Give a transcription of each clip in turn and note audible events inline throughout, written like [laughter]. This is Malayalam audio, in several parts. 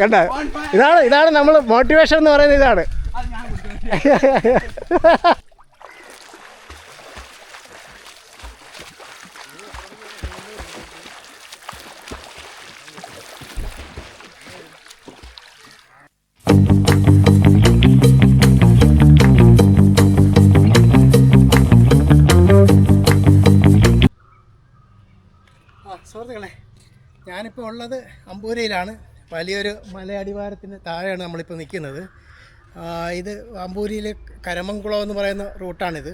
കണ്ട. ഇതാണ് ഇതാണ് നമ്മൾ മോട്ടിവേഷൻ എന്ന് പറയുന്നത് ഇതാണ്. ഉള്ളത് അമ്പൂരിയിലാണ്. വലിയൊരു മലയടിവാരത്തിന് താഴെയാണ് നമ്മളിപ്പോൾ നിൽക്കുന്നത് ഇത് അമ്പൂരിയിലെ കരമംകുളം എന്ന് പറയുന്ന റൂട്ടാണിത്.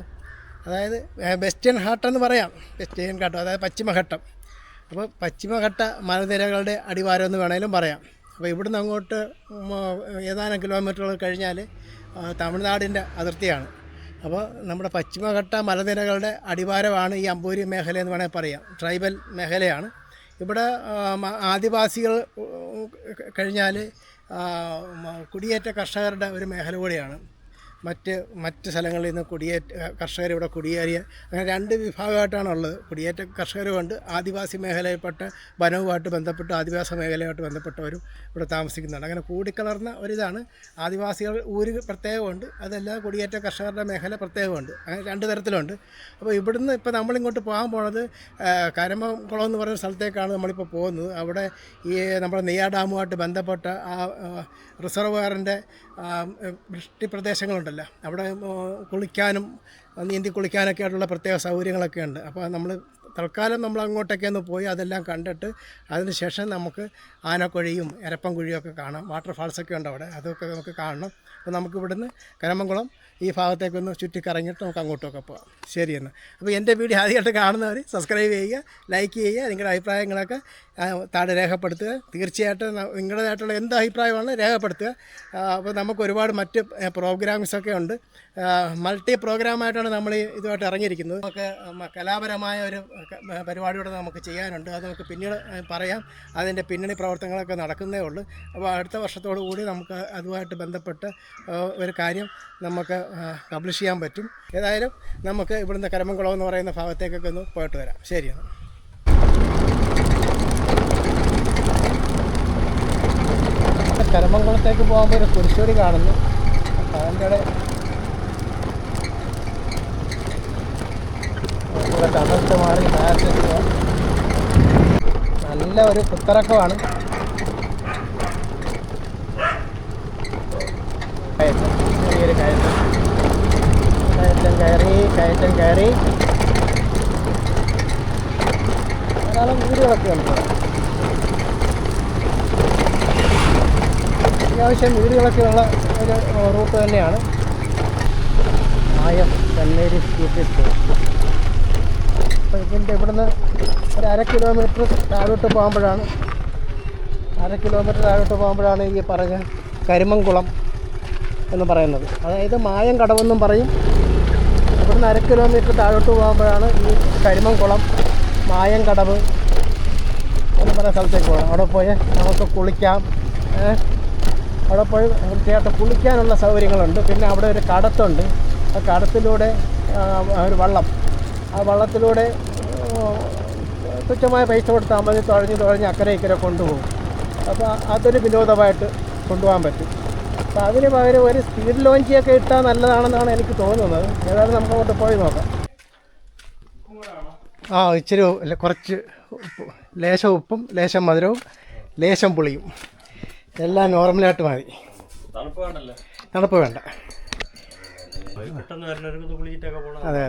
അതായത് വെസ്റ്റേൺ ഹാട്ട് എന്ന് പറയാം. വെസ്റ്റേൺ ഘട്ടം അതായത് പശ്ചിമഘട്ടം അപ്പോൾ പശ്ചിമഘട്ട മലനിരകളുടെ അടിവാരം എന്ന് വേണമെങ്കിലും പറയാം. അപ്പോൾ ഇവിടുന്ന് അങ്ങോട്ട് ഏതാനും കിലോമീറ്ററുകൾ കഴിഞ്ഞാൽ തമിഴ്നാടിന്റെ അതിർത്തിയാണ്. അപ്പോൾ നമ്മുടെ പശ്ചിമഘട്ട മലനിരകളുടെ അടിവാരമാണ് ഈ അമ്പൂരി മേഖല എന്ന് വേണമെങ്കിൽ പറയാം. ട്രൈബൽ മേഖലയാണ്. ഇവിടെ ആദിവാസികൾ കഴിഞ്ഞാൽ കുടിയേറ്റ കർഷകരുടെ ഒരു മേഖല കൂടിയാണ്. മറ്റ് മറ്റ് സ്ഥലങ്ങളിൽ നിന്ന് കുടിയേറ്റ കർഷകർ ഇവിടെ കുടിയേറിയ അങ്ങനെ രണ്ട് വിഭാഗമായിട്ടാണ് ഉള്ളത് കുടിയേറ്റ കർഷകരുമുണ്ട് ആദിവാസി മേഖലയിൽപ്പെട്ട വനവുമായിട്ട് ബന്ധപ്പെട്ട് ആദിവാസി മേഖലയുമായിട്ട് ബന്ധപ്പെട്ടവരും ഇവിടെ താമസിക്കുന്നുണ്ട്. അങ്ങനെ കൂടിക്കലർന്ന ഒരിതാണ് ആദിവാസികൾ ഊര് പ്രത്യേകമുണ്ട്. അതല്ല കുടിയേറ്റ കർഷകരുടെ മേഖല പ്രത്യേകമുണ്ട്. അങ്ങനെ രണ്ട് തരത്തിലുണ്ട്. അപ്പോൾ ഇവിടുന്ന് ഇപ്പോൾ നമ്മളിങ്ങോട്ട് പോകാൻ പോണത് കരമംകുളം എന്ന് പറയുന്ന സ്ഥലത്തേക്കാണ് നമ്മളിപ്പോൾ പോകുന്നത്. അവിടെ ഈ നമ്മുടെ നെയ്യാ ഡാമുമായിട്ട് ബന്ധപ്പെട്ട ആ ആ, റിസർവയറിന്റെ വൃഷ്ടി പ്രദേശങ്ങളുണ്ടല്ലോ അവിടെ കുളിക്കാനും നീന്തി കുളിക്കാനൊക്കെ ആയിട്ടുള്ള പ്രത്യേക സൗകര്യങ്ങളൊക്കെ ഉണ്ട്. അപ്പോൾ നമ്മൾ തൽക്കാലം നമ്മൾ അങ്ങോട്ടൊക്കെ ഒന്ന് പോയി അതെല്ലാം കണ്ടിട്ട് അതിന് ശേഷം നമുക്ക് ആനക്കുഴിയും എരപ്പം ഒക്കെ കാണാം. വാട്ടർഫാൾസ് ഒക്കെ ഉണ്ട് അവിടെ. അതൊക്കെ നമുക്ക് കാണണം. അപ്പോൾ നമുക്ക് കരമംകുളം ഈ ഭാഗത്തേക്കൊന്ന് ചുറ്റിക്കറങ്ങിയിട്ട് നമുക്ക് അങ്ങോട്ടൊക്കെ പോകാം. ശരി എന്നാൽ അപ്പോൾ എന്റെ വീഡിയോ ആദ്യമായിട്ട് കാണുന്നവർ സബ്സ്ക്രൈബ് ചെയ്യുക ലൈക്ക് ചെയ്യുക നിങ്ങളുടെ അഭിപ്രായങ്ങളൊക്കെ താഴെ രേഖപ്പെടുത്തുക. തീർച്ചയായിട്ടും നിങ്ങളുടേതായിട്ടുള്ള എന്ത് അഭിപ്രായമാണ് രേഖപ്പെടുത്തുക. അപ്പോൾ നമുക്ക് ഒരുപാട് മറ്റ് പ്രോഗ്രാംസൊക്കെ ഉണ്ട്. മൾട്ടി പ്രോഗ്രാമായിട്ടാണ് നമ്മൾ ഇതുമായിട്ട് ഇറങ്ങിയിരിക്കുന്നത്. നമുക്ക് കലാപരമായ ഒരു പരിപാടി പരിപാടിയോടെ നമുക്ക് ചെയ്യാനുണ്ട്. അത് നമുക്ക് പിന്നീട് പറയാം. അതിന്റെ പിന്നണി പ്രവർത്തനങ്ങളൊക്കെ നടക്കുന്നേ ഉള്ളൂ. അപ്പോൾ അടുത്ത വർഷത്തോടു കൂടി നമുക്ക് അതുമായിട്ട് ബന്ധപ്പെട്ട് ഒരു കാര്യം നമുക്ക് പബ്ലിഷ് ചെയ്യാൻ പറ്റും. ഏതായാലും നമുക്ക് ഇവിടുന്ന് കരമംകുളം എന്ന് പറയുന്ന ഭാഗത്തേക്കൊക്കെ ഒന്ന് പോയിട്ട് വരാം. ശരിയാണ് കരമംകുളത്തേക്ക് പോകുമ്പോൾ ഒരു കുരിശോടി കാണുന്നു. അതിന്റെ ഇവിടെ മാറി നല്ല ഒരു കുത്തിറക്കമാണ് കയറ്റം. ചെറിയൊരു കയറ്റം കയറി കയറ്റം കയറി. ധാരാളം വീടുകളൊക്കെ ഉണ്ട്. അത്യാവശ്യം വീടുകളൊക്കെ ഒരു റൂട്ട് തന്നെയാണ്. ആയം കണ്ണേരി സ്ട്രീറ്റ് സ്കൂൾ അപ്പോൾ ഇതിന്റെ ഇവിടുന്ന് ഒരു അര കിലോമീറ്റർ താഴോട്ട് പോകുമ്പോഴാണ് അര കിലോമീറ്റർ താഴോട്ട് പോകുമ്പോഴാണ് ഈ പറഞ്ഞ കരിമംകുളം എന്ന് പറയുന്നത്. അതായത് മായം കടവെന്നും പറയും. ഇവിടുന്ന് അര കിലോമീറ്റർ താഴോട്ട് പോകുമ്പോഴാണ് ഈ കരിമംകുളം മായം കടവ് എന്ന് പറയുന്ന സ്ഥലത്തേക്ക് പോകണം അവിടെ പോയി നമുക്ക് കുളിക്കാം? അവിടെ പോയി വൃത്തിയായിട്ട് കുളിക്കാനുള്ള സൗകര്യങ്ങളുണ്ട്. പിന്നെ അവിടെ ഒരു കടത്തുണ്ട്. ആ കടത്തിലൂടെ ഒരു വള്ളം. ആ വള്ളത്തിലൂടെ തുച്ഛമായ പൈസ കൊടുത്താൽ മതി. തുഴഞ്ഞ് തുഴഞ്ഞ് അക്കരെ ഇക്കരെ കൊണ്ടുപോകും. അപ്പോൾ അതൊരു വിനോദമായിട്ട് കൊണ്ടുപോകാൻ പറ്റും. അപ്പോൾ അതിന് പകരം ഒരു സ്പീഡ് ലോഞ്ചിയൊക്കെ ഇട്ടാൽ നല്ലതാണെന്നാണ് എനിക്ക് തോന്നുന്നത്. ഏതായാലും നമുക്ക് അങ്ങോട്ട് പോയി നോക്കാം. ആ ഇച്ചിരി കുറച്ച് ഉപ്പ് ലേശം ഉപ്പും ലേശം മധുരവും ലേശം പുളിയും. എല്ലാം നോർമലായിട്ട് മതി. തണുപ്പ് വേണ്ട പെട്ടെന്ന് വരുന്നവർക്ക് കുളിച്ചിട്ടൊക്കെ പോകണം അതെ,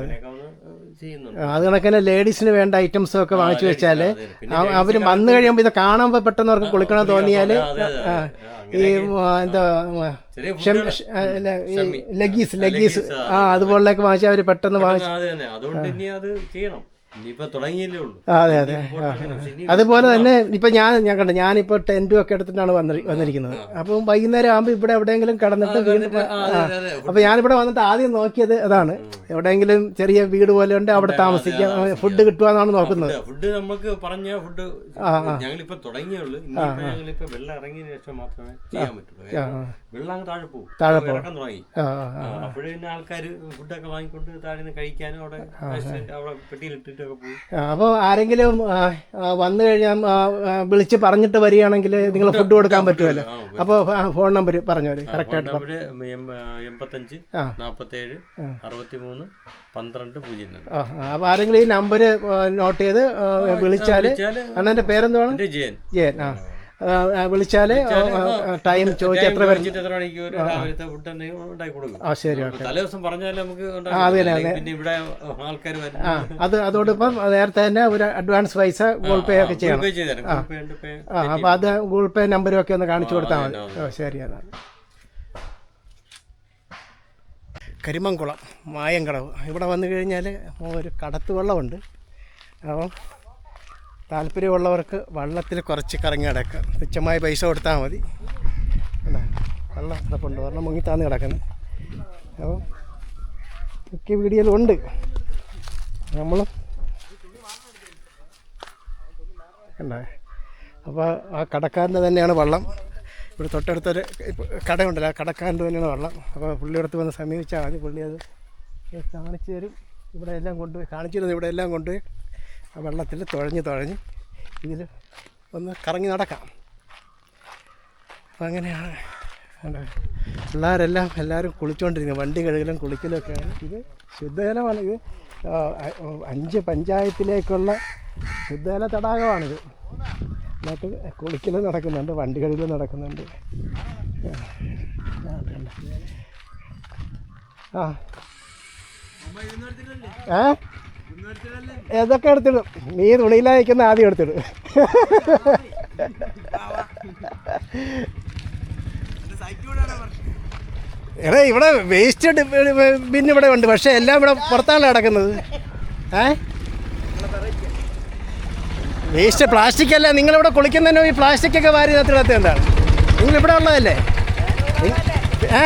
കണക്കിന് ലേഡീസിന് വേണ്ട ഐറ്റംസ് ഒക്കെ വാങ്ങിച്ചു വെച്ചാൽ വെച്ചാൽ അവർ വന്നു കഴിയുമ്പോൾ ഇത് കാണുമ്പോൾ പെട്ടെന്ന് അവർക്ക് കുളിക്കണം തോന്നിയാൽ. ഈ എന്താ. ലഗീസ് ലഗീസ്. ആ അതുപോലൊക്കെ വാങ്ങിച്ചാൽ അവർ പെട്ടെന്ന് വാങ്ങിച്ചു അതുകൊണ്ട് ഇനി അത് ചെയ്യണം. അതെ അതെ. അതുപോലെ തന്നെ ഇപ്പം ഞാൻ ഞാൻ കണ്ടു ഞാനിപ്പോൾ ടെന്റും ഒക്കെ എടുത്തിട്ടാണ് വന്നി വന്നിരിക്കുന്നത്. അപ്പം വൈകുന്നേരം ആകുമ്പോൾ ഇവിടെ എവിടെയെങ്കിലും കടന്നിട്ട് വീണ്ടും. അപ്പോൾ ഞാനിവിടെ വന്നിട്ട് ആദ്യം നോക്കിയത് അതാണ് എവിടെയെങ്കിലും ചെറിയ വീട് പോലെ ഉണ്ട് അവിടെ താമസിക്കാൻ ഫുഡ് കിട്ടുവാന്നാണ് നോക്കുന്നത്. ഫുഡ് നമുക്ക് പറഞ്ഞ ഫുഡ് ഞങ്ങളിപ്പോ തുടങ്ങിയുള്ളൂ ഇനിയിപ്പോ ഞങ്ങളിപ്പോ വെള്ളം ഇറങ്ങിയ ശേഷം മാത്രമേ ചെയ്യാൻ പറ്റുള്ളൂ. വെള്ളം താഴെ പോകും. താഴെ ഇറക്കാൻ തുടങ്ങി. അപ്പോഴേ പിന്നെ ആൾക്കാർ ഫുഡൊക്കെ വാങ്ങിക്കൊണ്ട് താഴെ നിന്ന് കഴിക്കാനും അവിടെ അവിടെ ആ, അപ്പോൾ ആരെങ്കിലും വന്നു കഴിഞ്ഞാൽ വിളിച്ച് പറഞ്ഞിട്ട് വരികയാണെങ്കിൽ നിങ്ങൾ ഫുഡ് കൊടുക്കാൻ പറ്റുമല്ലോ. അപ്പൊ അപ്പോൾ ഫോൺ നമ്പർ പറഞ്ഞു കറക്റ്റായിട്ട് എൺപത്തഞ്ച് ആ. നാപ്പത്തേഴ് അറുപത്തി മൂന്ന് പന്ത്രണ്ട് പൂജ്യം അപ്പോൾ ആരെങ്കിലും ഈ നമ്പർ നോട്ട് ചെയ്ത് വിളിച്ചാൽ വിളിച്ചാൽ അണ്ണന്റെ പേരെന്തുവാണ്? ജയൻ. ജയൻ ആ. വിളിച്ചാൽ ടൈം ചോദിച്ച് എത്ര ആ ശരി അപ്പൊ അതെ, ആ അത് അതോടൊപ്പം നേരത്തെ തന്നെ ഒരു അഡ്വാൻസ് പൈസ ഗൂഗിൾ പേ ഒക്കെ ചെയ്യണം. ആ. അപ്പോൾ അത് ഗൂഗിൾ പേ നമ്പരും ഒക്കെ ഒന്ന് കാണിച്ചു കൊടുത്താൽ മതി. ഓ ശരി എന്നാൽ കരിമംകുളം മായങ്കടവ്. ഇവിടെ വന്നു കഴിഞ്ഞാൽ ഒരു കടത്ത് വെള്ളമുണ്ട്. അപ്പം താല്പര്യമുള്ളവർക്ക് വള്ളത്തിൽ കുറച്ച് കറങ്ങി കിടക്കാം തുച്ഛമായ പൈസ കൊടുത്താൽ മതി. കണ്ടോ? വെള്ളം കിടപ്പുണ്ട് വെള്ളം മുങ്ങിത്താന്ന് കിടക്കുന്നത് അപ്പോൾ മിക്ക വീഡിയോയിലുണ്ട് നമ്മളും കണ്ടേ? അപ്പോൾ ആ കടക്കാരന്റെ തന്നെയാണ് വള്ളം. ഇവിടെ തൊട്ടടുത്തൊരു കടയുണ്ടല്ലോ ആ കടക്കാരന്റെ തന്നെയാണ് വള്ളം. അപ്പോൾ പുള്ളി അടുത്ത് വന്ന് സമീപിച്ചാൽ മതി. പുള്ളി അത് കാണിച്ചു തരും. ഇവിടെ എല്ലാം കൊണ്ടുപോയി കാണിച്ചു തരുന്നത് ഇവിടെ എല്ലാം കൊണ്ടുപോയി. ആ വെള്ളത്തിൽ തുഴഞ്ഞ് തുഴഞ്ഞ് ഇതിൽ ഒന്ന് കറങ്ങി നടക്കാം. അപ്പം അങ്ങനെയാണ്? പിള്ളേരെല്ലാം എല്ലാവരും കുളിച്ചുകൊണ്ടിരിക്കുന്നത് വണ്ടി കഴുകലും കുളിക്കലും ഒക്കെയാണ് ഇത് ശുദ്ധജലമാണ്. ഇത് അഞ്ച് പഞ്ചായത്തിലേക്കുള്ള ശുദ്ധജല തടാകമാണിത്. എന്നിട്ട് കുളിക്കലും നടക്കുന്നുണ്ട് വണ്ടി കഴുകലും നടക്കുന്നുണ്ട്. ആ. ഏ? ഏതൊക്കെ എടുത്തിടും? നീ തുണിയിലായിരിക്കുന്ന ആദ്യം എടുത്തിടും. എടാ ഇവിടെ വേസ്റ്റ് ബിൻ ഇവിടെ ഉണ്ട് പക്ഷെ എല്ലാം ഇവിടെ പുറത്താണ് കിടക്കുന്നത്. ഏ? വേസ്റ്റ് പ്ലാസ്റ്റിക് അല്ല? നിങ്ങളിവിടെ കുളിക്കുന്നതിനോ ഈ പ്ലാസ്റ്റിക് ഒക്കെ വാരി നത്തിടത്ത് എന്താണ് നിങ്ങൾ ഇവിടെ ഉള്ളതല്ലേ? ഏ?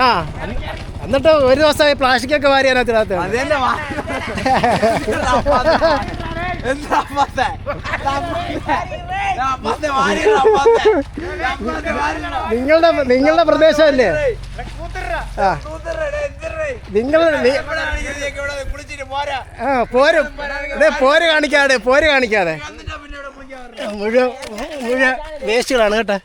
ആ. എന്നിട്ട് ഒരു ദിവസമായി പ്ലാസ്റ്റിക് ഒക്കെ വാരി അതിനകത്ത് നിങ്ങളുടെ നിങ്ങളുടെ പ്രദേശമല്ലേ? ആ. നിങ്ങൾ ആ പോരും. അതെ പോര് കാണിക്കാതെ പോര് കാണിക്കാതെ. മുഴുവൻ മുഴുവൻ വേസ്റ്റുകളാണ് കേട്ടോ.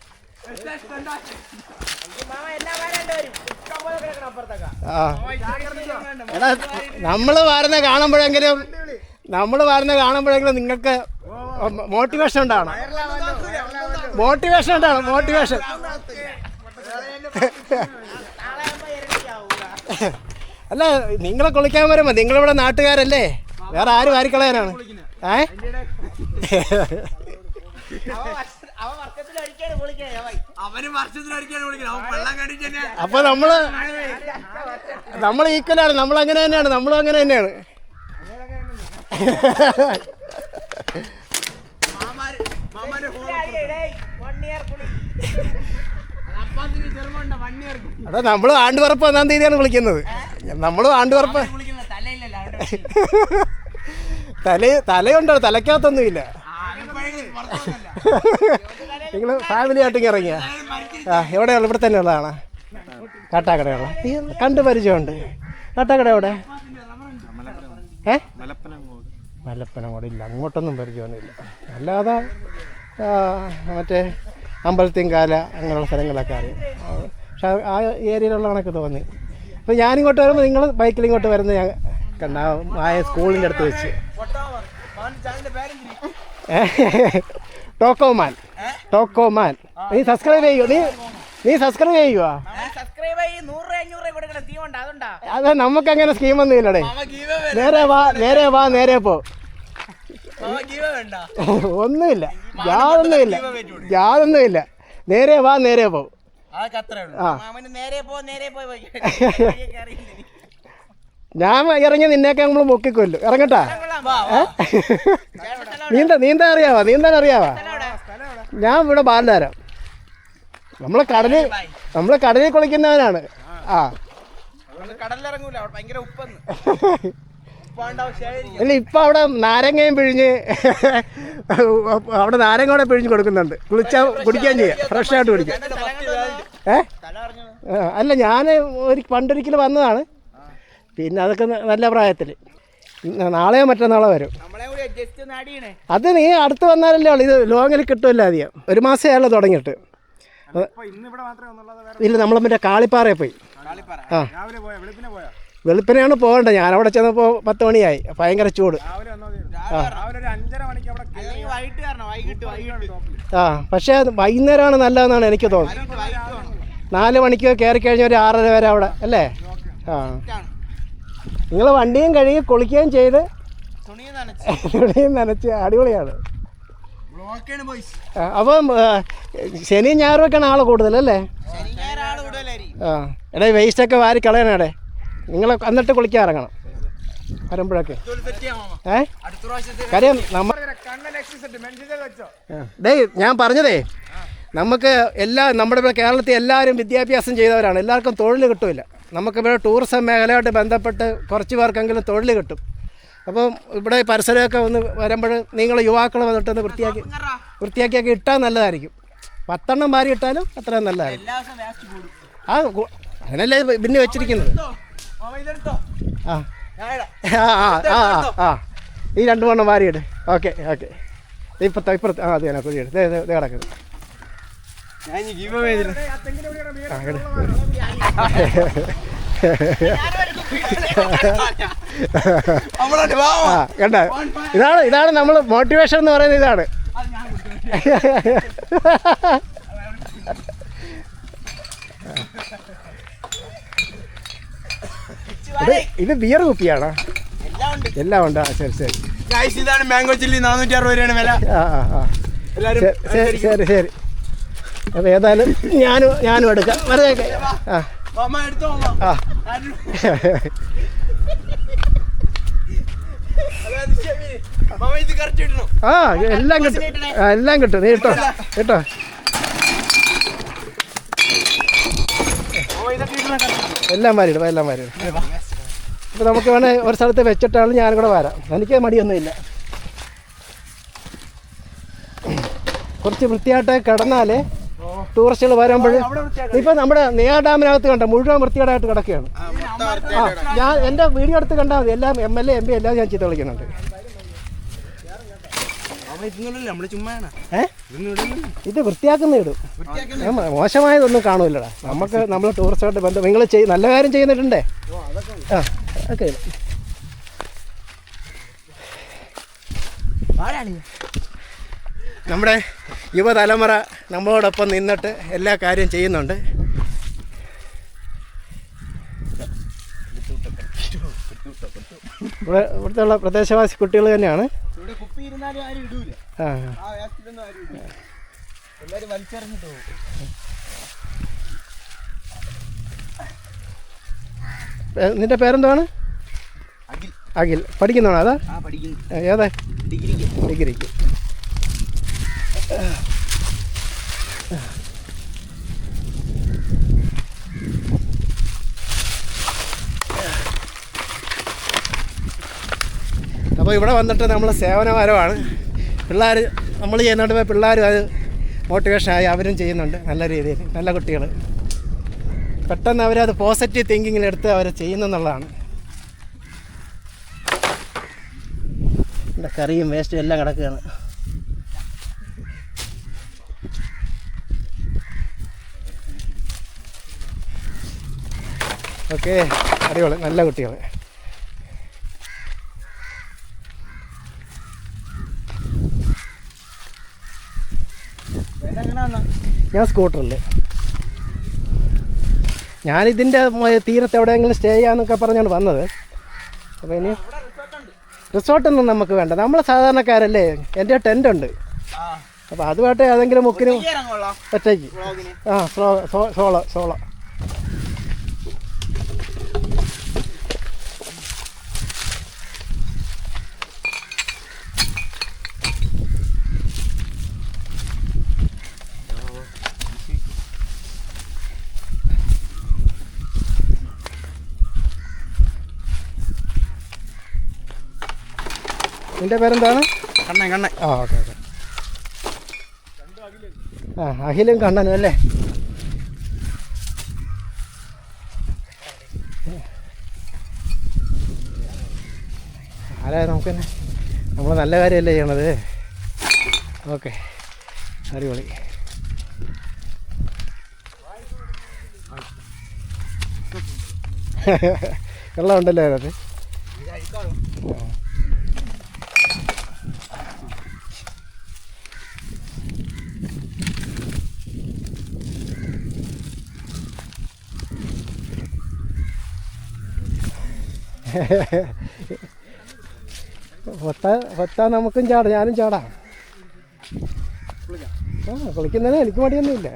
എടാ നമ്മൾ വാരുന്ന കാണുമ്പോഴെങ്കിലും നമ്മൾ വാരുന്ന കാണുമ്പോഴെങ്കിലും നിങ്ങൾക്ക് മോട്ടിവേഷൻ ഉണ്ടാവണം. മോട്ടിവേഷൻ ഉണ്ടാവണം മോട്ടിവേഷൻ അല്ല നിങ്ങളെ കുളിക്കാൻ വരുമ്പോ നിങ്ങളിവിടെ നാട്ടുകാരല്ലേ? വേറെ ആര് വാരിക്കളയാനാണ് ഏ അവന് വർഷത്തിലൊരിക്കലാണ് വിളിക്കുന്നത് അവൻ വെള്ളം കണ്ടിട്ട് തന്നെ അപ്പൊ നമ്മൾ നമ്മൾ ഈക്വലാണ്. നമ്മൾ അങ്ങനെ തന്നെയാണ്. നമ്മൾ അങ്ങനെ തന്നെയാണ്. അതാ നമ്മളും ആണ്ടുപറപ്പ് ഒന്നാം തീയതിയാണ് വിളിക്കുന്നത്. നമ്മളും ആണ്ടുപറപ്പ് തല തലയുണ്ടോ? തലക്കകത്തൊന്നുമില്ല നിങ്ങൾ ഫാമിലി ആയിട്ട് ഇറങ്ങിയ? ആ എവിടെയുള്ള ഇവിടെ തന്നെ ഉള്ളതാണ്? കാട്ടാക്കടയുള്ള ഈ കണ്ട് പരിചയമുണ്ട്. കാട്ടാക്കട എവിടെ? ഏ? മലപ്പനങ്ങോട്. ഇല്ല അങ്ങോട്ടൊന്നും പരിചയമൊന്നുമില്ല. അല്ലാതെ മറ്റേ അമ്പലത്തിങ്കാല അങ്ങനെയുള്ള സ്ഥലങ്ങളൊക്കെ അറിയാം. ആ, പക്ഷെ ആ- ഏരിയയിലുള്ള കണക്ക് തോന്നി. അപ്പോൾ ഞാനിങ്ങോട്ട് വരുമ്പോൾ നിങ്ങൾ ബൈക്കിൽ ഇങ്ങോട്ട് വരുന്നത് ഞാൻ കണ്ട ആ മായ സ്കൂളിന്റെ അടുത്ത് വെച്ച്. ചാനലിന്റെ പേരെന്തിരി ഏ, ടോക്കോമാൻ. ടോക്കോമാൻ. നീ സബ്സ്ക്രൈബ് ചെയ്യൂ. നീ നീ സബ്സ്ക്രൈബ് ചെയ്യുക അത് നമുക്ക് അങ്ങനെ സ്കീമൊന്നും ഇല്ലടേ. നേരെ വാ നേരെ വാ നേരെ പോ. ഒന്നുമില്ല. യാതൊന്നുമില്ല. യാതൊന്നുമില്ല. നേരെ വാ നേരെ പോ. ആ. നേരെ പോ നേരെ പോയി [laughs] ഞാൻ ഇറങ്ങി നിന്നേക്കെ നമ്മൾ മുക്കിക്കൊല്ലും ഇറങ്ങട്ടാ? നീന്ത നീന്താൻ അറിയാവാ? നീന്താൻ അറിയാവാ? ഞാൻ ഇവിടെ ബാലധാരം നമ്മളെ കടലിൽ നമ്മളെ കടലിൽ കുളിക്കുന്നവനാണ്. ആ. അല്ല ഇപ്പം അവിടെ നാരങ്ങയും പിഴിഞ്ഞ് അവിടെ നാരങ്ങ കൂടെ പിഴിഞ്ഞ് കൊടുക്കുന്നുണ്ട്. കുളിച്ചാൽ കുടിക്കാൻ ചെയ്യാം. ഫ്രഷ് ആയിട്ട് കുടിക്കാം ഏ? അല്ല ഞാൻ ഒരു പണ്ടൊരിക്കൽ വന്നതാണ്. പിന്നെ അതൊക്കെ നല്ല പ്രായത്തിൽ നാളെയോ മറ്റന്നാളോ വരും. നമ്മളെ കൂടി ജസ്റ്റ് അത് നീ അടുത്ത് വന്നാലല്ലേ ഉള്ളൂ. ഇത് ലോങ്ങിൽ കിട്ടുമല്ലോ അധികം. ഒരു മാസമേ ആയുള്ളൂ തുടങ്ങിയിട്ട്. ഇല്ല നമ്മൾ മറ്റേ കാളിപ്പാറയിൽ പോയി. ആ. വെളുപ്പിനെയാണ് പോകേണ്ടത്. ഞാൻ അവിടെ ചെന്നപ്പോൾ പത്ത് മണിയായി. ഭയങ്കര ചൂട്. ആ. പക്ഷേ അത് വൈകുന്നേരമാണ് നല്ലതെന്നാണ് എനിക്ക് തോന്നുന്നത്. നാല് മണിക്ക് കയറി കഴിഞ്ഞ ഒരു ആറര വരെ അവിടെ. അല്ലേ? ആ. നിങ്ങൾ വണ്ടിയും കഴുകി കുളിക്കുകയും ചെയ്ത് തുണിയും നനച്ച്. [laughs] അടിപൊളിയാണ്. അപ്പം ആ, ശനിയും ഞായറും ഒക്കെയാണ് ആൾ കൂടുതലല്ലേ ആൾ കൂടുതലായിരിക്കും. ആ എടാ വേസ്റ്റൊക്കെ വാരി കളയണേടെ നിങ്ങൾ എന്നിട്ട് കുളിക്കാൻ ഇറങ്ങണം. വരുമ്പോഴൊക്കെ. ഏ? കാര്യം നമ്മൾ ഡേയ് ഞാൻ പറഞ്ഞതേ നമുക്ക് എല്ലാ നമ്മുടെ കേരളത്തിൽ എല്ലാവരും വിദ്യാഭ്യാസം ചെയ്തവരാണ്. എല്ലാവർക്കും തൊഴിൽ കിട്ടില്ല നമുക്കിവിടെ ടൂറിസം മേഖലയായിട്ട് ബന്ധപ്പെട്ട് കുറച്ച് പേർക്കെങ്കിലും തൊഴിൽ കിട്ടും. അപ്പം ഇവിടെ പരിസരമൊക്കെ ഒന്ന് വരുമ്പോൾ നിങ്ങൾ യുവാക്കൾ വന്നിട്ടൊന്ന് വൃത്തിയാക്കി വൃത്തിയാക്കിയൊക്കെ ഇട്ടാൽ നല്ലതായിരിക്കും. പത്തെണ്ണം മാറി ഇട്ടാലും അത്രയും നല്ലതായിരിക്കും. ആ അങ്ങനല്ലേ പിന്നെ വെച്ചിരിക്കുന്നത്? ആ ആ ആ ആ ഈ രണ്ട് മണ്ണം മാറിയിട് ഓക്കെ ഓക്കെ. ഇപ്പം ഇപ്പുറത്ത് ആ അതെ കുഴിയിട് ദേ ദേ ദേ കിടക്കുന്നത് ഞാൻ കണ്ട. ഇതാണ് ഇതാണ് നമ്മൾ മോട്ടിവേഷൻ എന്ന് പറയുന്നത് ഇതാണ്. ഇത് ബിയർ കുപ്പിയാണോ? എല്ലാം ഉണ്ട്? ആ ശരി ശരി. ഇതാണ് മാംഗോ ചില്ലി നാനൂറ്റി അറുപത് രൂപയാണ് വില. ശരി ശരി ശരി. അപ്പോൾ ഏതായാലും ഞാനും ഞാനും എടുക്കാം. വെറുതെ ആ. ആ. ആ എല്ലാം കിട്ടും. എല്ലാം കിട്ടും. നീ ഇട്ടോ. കേട്ടോ എല്ലാം മാറിയിടും എല്ലാം മാറിയിടും അപ്പോൾ നമുക്ക് വേണേൽ ഒരു സ്ഥലത്ത് വെച്ചിട്ടാണ് ഞാനും കൂടെ വരാം. എനിക്ക് മടിയൊന്നുമില്ല. കുറച്ച് വൃത്തിയായിട്ട് കിടന്നാലേ ടൂറിസ്റ്റുകൾ വരുമ്പോൾ ഇപ്പം നമ്മുടെ നെയ്യാ ഡാമിനകത്ത് കണ്ട മുഴുവൻ വൃത്തികേടായിട്ട് കിടക്കുകയാണ്. ആ, ഞാൻ എന്റെ വീഡിയോ എടുത്ത് കണ്ടാൽ മതി. എല്ലാം M L A M P എല്ലാം ഞാൻ ചീത്ത വിളിക്കുന്നുണ്ട്. ഇത് വൃത്തിയാക്കുന്ന ഇടും മോശമായതൊന്നും കാണൂലടാ നമുക്ക് നമ്മൾ ടൂറിസ്റ്റായിട്ട് ബന്ധം നിങ്ങൾ നല്ല കാര്യം ചെയ്യുന്നിട്ടുണ്ടേ? ആ ഓക്കെ നമ്മുടെ യുവതലമുറ നമ്മളോടൊപ്പം നിന്നിട്ട് എല്ലാ കാര്യം ചെയ്യുന്നുണ്ട്. ഇവിടെ ഇവിടുത്തെ ഉള്ള പ്രദേശവാസി കുട്ടികൾ തന്നെയാണ്. ആ. നിന്റെ പേരെന്താണ് അഖിൽ. പഠിക്കുന്നതാണോ അതാ? ഏതാ? ഡിഗ്രിക്ക്. ഡിഗ്രിക്ക്. അപ്പോൾ ഇവിടെ വന്നിട്ട് നമ്മൾ സേവനപരമാണ് പിള്ളേർ നമ്മൾ ചെയ്യുന്നുണ്ട് പിള്ളേർ അത് മോട്ടിവേഷനായി അവരും ചെയ്യുന്നുണ്ട് നല്ല രീതിയിൽ നല്ല കുട്ടികൾ പെട്ടെന്ന് അവരത് പോസിറ്റീവ് തിങ്കിങ്ങിലെടുത്ത് അവർ ചെയ്യുന്നെന്നുള്ളതാണ്. എന്റെ കറിയും വേസ്റ്റും എല്ലാം കിടക്കുകയാണ്. ഓക്കെ അടിപൊളി നല്ല കുട്ടികൾ ഞാൻ സ്കൂട്ടറിൽ ഞാനിതിന്റെ തീരത്ത് എവിടെയെങ്കിലും സ്റ്റേ ചെയ്യാന്നൊക്കെ പറഞ്ഞാണ് വന്നത്. അപ്പോൾ ഇനി റിസോർട്ടൊന്നും നമുക്ക് വേണ്ട. നമ്മൾ സാധാരണക്കാരല്ലേ? എന്റെ ടെന്റ് ഉണ്ട്. അപ്പോൾ അതുമായിട്ട് ഏതെങ്കിലും മുക്കിനും ഒറ്റയ്ക്ക് ആ സോളോ സോളോ സോളോ. നിന്റെ പേരെന്താണ്? കണ്ണൻ കണ്ണൻ. ആ ഓക്കെ ഓക്കെ. ആ അഖിലും കണ്ണനും അല്ലേ? ആരാ നമുക്ക് തന്നെ? നമ്മൾ നല്ല കാര്യമല്ലേ ചെയ്യണത്? ഓക്കെ. അടിപൊളി. വെള്ളം ഉണ്ടല്ലോ അതിനകത്ത് പൊത്താൻ നമുക്കും ചാടാം ഞാനും ചാടാം. ആ കുളിക്കുന്നതിന് എനിക്ക് മടിയൊന്നുമില്ല.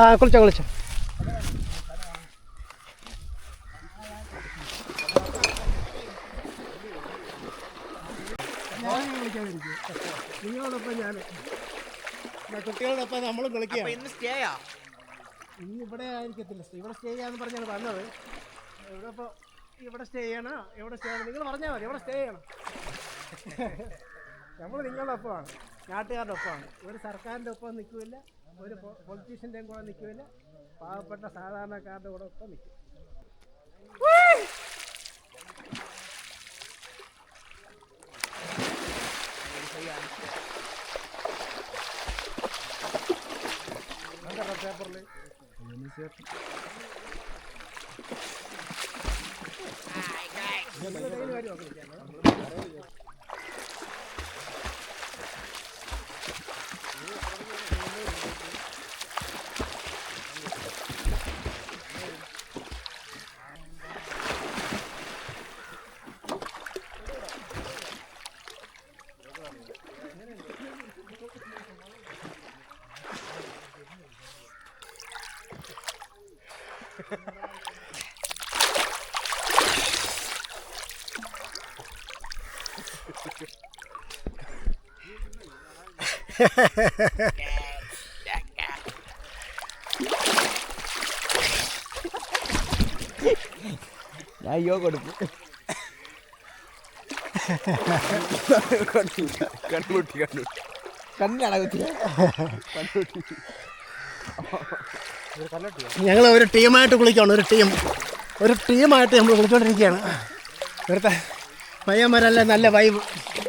ആ കുളിച്ചോ കുളിച്ചോ. നിങ്ങളോടൊപ്പം ഞാൻ കുട്ടികളോടൊപ്പം നമ്മളും കളിക്കുക ഇന്ന് സ്റ്റേയാ ഇന്ന് ഇവിടെ ആയിരിക്കത്തില്ല ഇവിടെ സ്റ്റേ ചെയ്യാന്ന് പറഞ്ഞാണ് വന്നത്. ഇവിടെ ഇപ്പോൾ ഇവിടെ സ്റ്റേ ചെയ്യണം? എവിടെ സ്റ്റേ ചെയ്യണം. നിങ്ങൾ പറഞ്ഞാൽ മതി. എവിടെ സ്റ്റേ ചെയ്യണം. [laughs] നമ്മൾ നിങ്ങളുടെ ഒപ്പമാണ്. നാട്ടുകാരുടെ ഒപ്പമാണ്. ഒരു സർക്കാരിന്റെ ഒപ്പം നിൽക്കില്ല. ഒരു പൊളിറ്റീഷ്യന്റെയും കൂടെ നിൽക്കില്ല. പാവപ്പെട്ട സാധാരണക്കാരുടെ കൂടെ ഒപ്പം നിൽക്കും. പേപ്പറിൽ Şey Kimse yapma. Ay, ay. ഞാൻ അയ്യോ കൊടുക്കും കണ്ണുട്ടി കണ്ണുട്ടി കണ്ണാണ് കുത്തിയ ഞങ്ങൾ ഒരു ടീമായിട്ട് കുളിക്കുകയാണ് ഒരു ടീം. ഒരു ടീമായിട്ട് നമ്മൾ കുളിച്ചുകൊണ്ടിരിക്കുകയാണ് ഇവിടുത്തെ പയ്യന്മാരല്ല നല്ല വൈബ്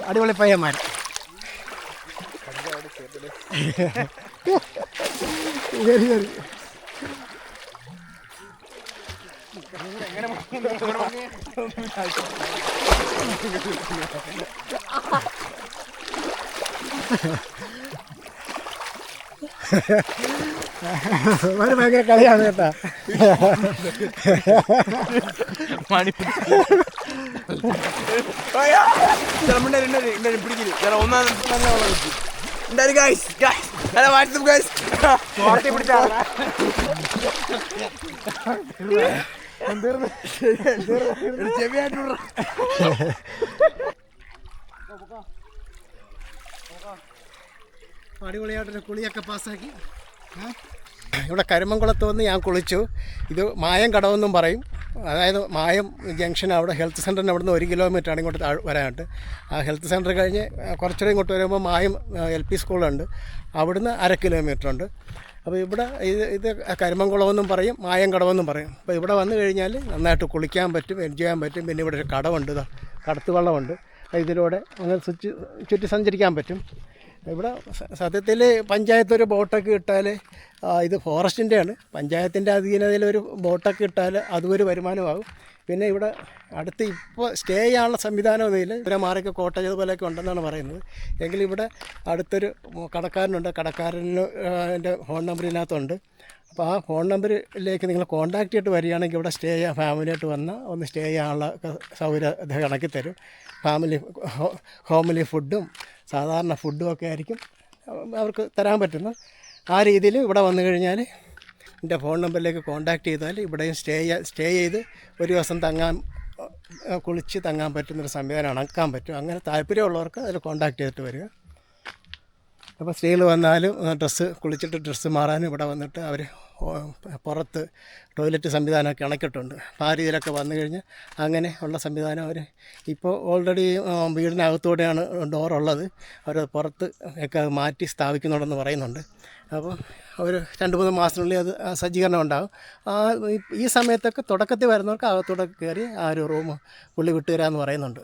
അടിപൊളി പയ്യന്മാർ ശരി ശരി. ഒരു ഭയങ്കര കളിയാണ് കേട്ടാ. അടിപൊളിയായിട്ടൊരു കുളിയൊക്കെ പാസ്സാക്കി? ഇവിടെ കരിമംകുളത്ത് വന്ന് ഞാൻ കുളിച്ചു ഇത് മായം കടവെന്നും പറയും അതായത് മായം ജംഗ്ഷൻ അവിടെ ഹെൽത്ത് സെന്ററിന് അവിടുന്ന് ഒരു കിലോമീറ്ററാണ് ഇങ്ങോട്ട് വരാനായിട്ട്. ആ ഹെൽത്ത് സെന്റർ കഴിഞ്ഞ് കുറച്ചുകൂടെ ഇങ്ങോട്ട് വരുമ്പോൾ മായം എൽ പി സ്കൂളുണ്ട്. അവിടുന്ന് അര കിലോമീറ്റർ ഉണ്ട് അപ്പോൾ ഇവിടെ ഇത് ഇത് കരിമംകുളമെന്നും പറയും മായം കടവെന്നും പറയും. അപ്പോൾ ഇവിടെ വന്നു കഴിഞ്ഞാൽ നന്നായിട്ട് കുളിക്കാൻ പറ്റും എൻജോയ് ചെയ്യാൻ പറ്റും. പിന്നെ ഇവിടെ ഒരു കടവുണ്ട് കടത്തുവള്ളമുണ്ട്. കടത്ത് വെള്ളമുണ്ട് ഇതിലൂടെ ചുറ്റി ചുറ്റി സഞ്ചരിക്കാൻ പറ്റും. ഇവിടെ സത്യത്തിൽ പഞ്ചായത്ത് ഒരു ബോട്ടൊക്കെ ഇട്ടാൽ ഇത് ഫോറസ്റ്റിന്റെ ആണ് പഞ്ചായത്തിന്റെ അധീനതയിൽ ഒരു ബോട്ടൊക്കെ ഇട്ടാൽ അതും ഒരു വരുമാനമാകും. പിന്നെ ഇവിടെ അടുത്ത് ഇപ്പോൾ സ്റ്റേ ചെയ്യാനുള്ള സംവിധാനം ഇതിൽ ഇവരെ മാറിയൊക്കെ കോട്ടേജ് അതുപോലെയൊക്കെ ഉണ്ടെന്നാണ് പറയുന്നത്. എങ്കിലും ഇവിടെ അടുത്തൊരു കടക്കാരനുണ്ട്. കടക്കാരന് എന്റെ ഫോൺ നമ്പർ ഇതിനകത്തുണ്ട് അപ്പോൾ ആ ഫോൺ നമ്പറിലേക്ക് നിങ്ങൾ കോൺടാക്റ്റ് ചെയ്തിട്ട് വരികയാണെങ്കിൽ ഇവിടെ സ്റ്റേ ചെയ്യാൻ ഫാമിലിയായിട്ട് വന്നാൽ ഒന്ന് സ്റ്റേ ചെയ്യാനുള്ള സൗകര്യം അദ്ദേഹം ഇണക്കി തരും ഫാമിലി ഹോമിലി ഫുഡും സാധാരണ ഫുഡും ഒക്കെ ആയിരിക്കും. അവർക്ക് തരാൻ പറ്റുന്നത് ആ രീതിയിൽ ഇവിടെ വന്നു കഴിഞ്ഞാൽ എന്റെ ഫോൺ നമ്പറിലേക്ക് കോൺടാക്റ്റ് ചെയ്താൽ ഇവിടെയും സ്റ്റേ സ്റ്റേ ചെയ്ത് ഒരു ദിവസം തങ്ങാൻ കുളിച്ച് തങ്ങാൻ പറ്റുന്നൊരു സംവിധാനം അണക്കാൻ പറ്റും. അങ്ങനെ താല്പര്യമുള്ളവർക്ക് അതിൽ കോൺടാക്റ്റ് ചെയ്തിട്ട് വരിക. അപ്പോൾ സ്ത്രീകൾ വന്നാലും ഡ്രസ്സ് കുളിച്ചിട്ട് ഡ്രസ്സ് മാറാനും ഇവിടെ വന്നിട്ട് അവർ പുറത്ത് ടോയ്ലറ്റ് സംവിധാനമൊക്കെ ഇണക്കിയിട്ടുണ്ട്. അപ്പോൾ ആ രീതിയിലൊക്കെ വന്നു കഴിഞ്ഞ് അങ്ങനെ ഉള്ള സംവിധാനം അവർ ഇപ്പോൾ ഓൾറെഡി വീടിനകത്തൂടെയാണ് ഡോറുള്ളത് അവർ പുറത്ത് ഒക്കെ മാറ്റി സ്ഥാപിക്കുന്നുണ്ടെന്ന് പറയുന്നുണ്ട്. അപ്പോൾ ഒരു രണ്ട് മൂന്ന് മാസത്തിനുള്ളിൽ അത് സജ്ജീകരണം ഉണ്ടാകും. ആ ഈ സമയത്തൊക്കെ തുടക്കത്തിൽ വരുന്നവർക്ക് അകത്തൂടെ കയറി ആ ഒരു റൂം പുള്ളി വിട്ടുതരാമെന്ന് പറയുന്നുണ്ട്.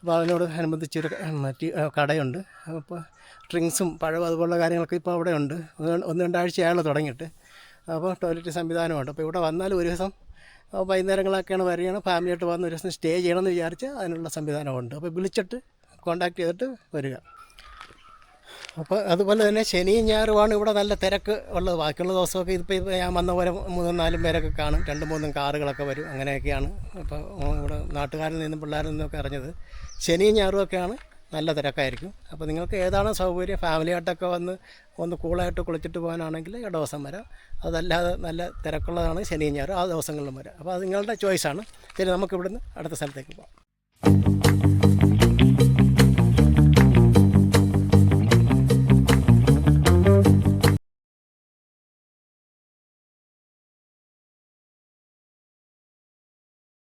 അപ്പോൾ അതിനോട് അനുബന്ധിച്ചൊരു മറ്റ് കടയുണ്ട്. അപ്പോൾ ഡ്രിങ്ക്സും പഴവും അതുപോലുള്ള കാര്യങ്ങളൊക്കെ ഇപ്പോൾ അവിടെ ഉണ്ട്. ഒന്ന് രണ്ടാഴ്ചയായുള്ള തുടങ്ങിയിട്ട്. അപ്പോൾ ടോയ്ലറ്റ് സംവിധാനമുണ്ട്. അപ്പോൾ ഇവിടെ വന്നാൽ ഒരു ദിവസം വൈകുന്നേരങ്ങളൊക്കെയാണ് വരികയാണ്. ഫാമിലിയായിട്ട് വന്ന് ഒരു ദിവസം സ്റ്റേ ചെയ്യണമെന്ന് വിചാരിച്ച് അതിനുള്ള സംവിധാനമുണ്ട്. അപ്പോൾ വിളിച്ചിട്ട് കോണ്ടാക്ട് ചെയ്തിട്ട് വരിക. അപ്പോൾ അതുപോലെ തന്നെ ശനിയും ഞായറുമാണ് ഇവിടെ നല്ല തിരക്ക് ഉള്ളത്. ബാക്കിയുള്ള ദിവസമൊക്കെ ഇതിപ്പോൾ ഞാൻ വന്ന പോലെ മൂന്നും നാലും പേരൊക്കെ കാണും. രണ്ട് മൂന്നും കാറുകളൊക്കെ വരും. അങ്ങനെയൊക്കെയാണ് അപ്പോൾ ഇവിടെ നാട്ടുകാരിൽ നിന്നും പിള്ളേരിൽ നിന്നൊക്കെ അറിഞ്ഞത്. ശനിയും ഞായറും ഒക്കെയാണ്. നല്ല തിരക്കായിരിക്കും. അപ്പോൾ നിങ്ങൾക്ക് ഏതാണോ സൗകര്യം? ഫാമിലിയായിട്ടൊക്കെ വന്ന് ഒന്ന് കൂളായിട്ട് കുളിച്ചിട്ട് പോകാനാണെങ്കിൽ ഈ ദിവസം വരാം. അതല്ലാതെ നല്ല തിരക്കുള്ളതാണ് ശനിയും ഞായറും ആ ദിവസങ്ങളിലും വരാം. അപ്പോൾ അത് നിങ്ങളുടെ ചോയ്സാണ് ശരി നമുക്കിവിടുന്ന് അടുത്ത സ്ഥലത്തേക്ക് പോകാം.